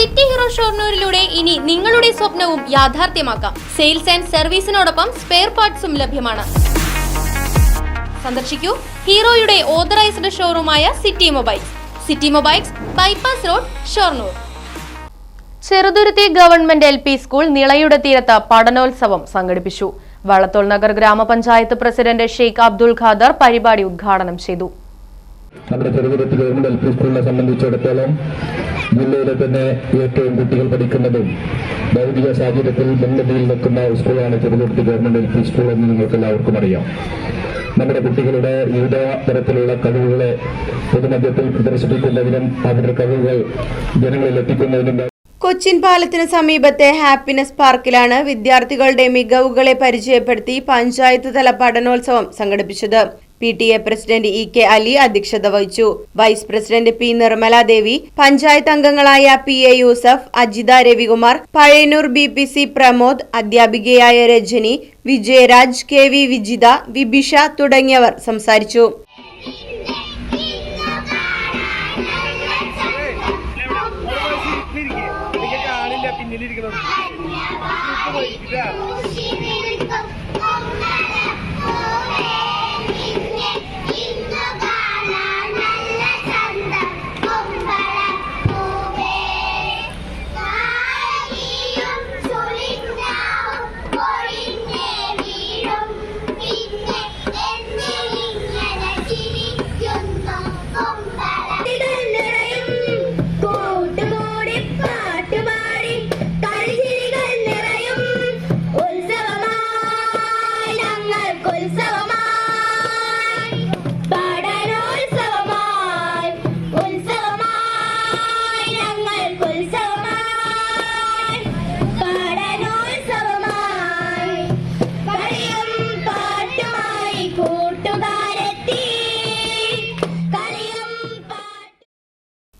City hero ഷോർണൂരിലൂടെ ഇനി നിങ്ങളുടെ സ്വപ്നവും യാഥാർത്ഥ്യമാക്കാം. സെയിൽസ് ആൻഡ് സർവീസിനോടൊപ്പം സ്പെയർ പാർട്സും ലഭ്യമാണ്. സന്ദർശിക്കൂ ഹീറോയുടെ authorised ഷോറൂമായ city mobiles. City mobiles bypass road Shoranur. Cheruthuruthy government L P school നിളയുടെ തീരത്ത് പഠനോത്സവം സംഘടിപ്പിച്ചു. വള്ളത്തോൾ നഗർ ഗ്രാമപഞ്ചായത്ത് പ്രസിഡന്റ് ഷെയ്ഖ് അബ്ദുൽ ഖാദർ പരിപാടി ഉദ്ഘാടനം ചെയ്തു. നമ്മുടെ ചെറുതുരുത്തി ഗവൺമെന്റ് എൽ പി സ്കൂളിനെ സംബന്ധിച്ചിടത്തോളം ജില്ലയിലെ തന്നെ ഏറ്റവും കുട്ടികൾ പഠിക്കുന്നതും ഭൗതിക സാഹചര്യത്തിൽ മുൻപന്തിയിൽ നിൽക്കുന്ന സ്കൂളാണ് Cheruthuruthy government L P school എന്ന് നിങ്ങൾക്ക് എല്ലാവർക്കും അറിയാം. നമ്മുടെ കുട്ടികളുടെ വിവിധ തരത്തിലുള്ള കഴിവുകളെ പൊതുമധ്യത്തിൽ പ്രദർശിപ്പിക്കുന്നതിനും അവരുടെ കഴിവുകൾ ജനങ്ങളിൽ എത്തിക്കുന്നതിനും കൊച്ചിൻ പാലത്തിന് സമീപത്തെ ഹാപ്പിനെസ് പാർക്കിലാണ് വിദ്യാർത്ഥികളുടെ മികവുകളെ പരിചയപ്പെടുത്തി പഞ്ചായത്ത് തല പഠനോത്സവം സംഘടിപ്പിച്ചത്. P T A president E K Ali അധ്യക്ഷത വഹിച്ചു. Vice president P Nirmala Devi panchayat അംഗങ്ങളായ P A Yusuf Ajitha Ravikumar Pazhayannur B P C Pramod അധ്യാപികയായ രജനി വിജയരാജ് കെ വി വിജിത വിഭിഷ തുടങ്ങിയവർ സംസാരിച്ചു.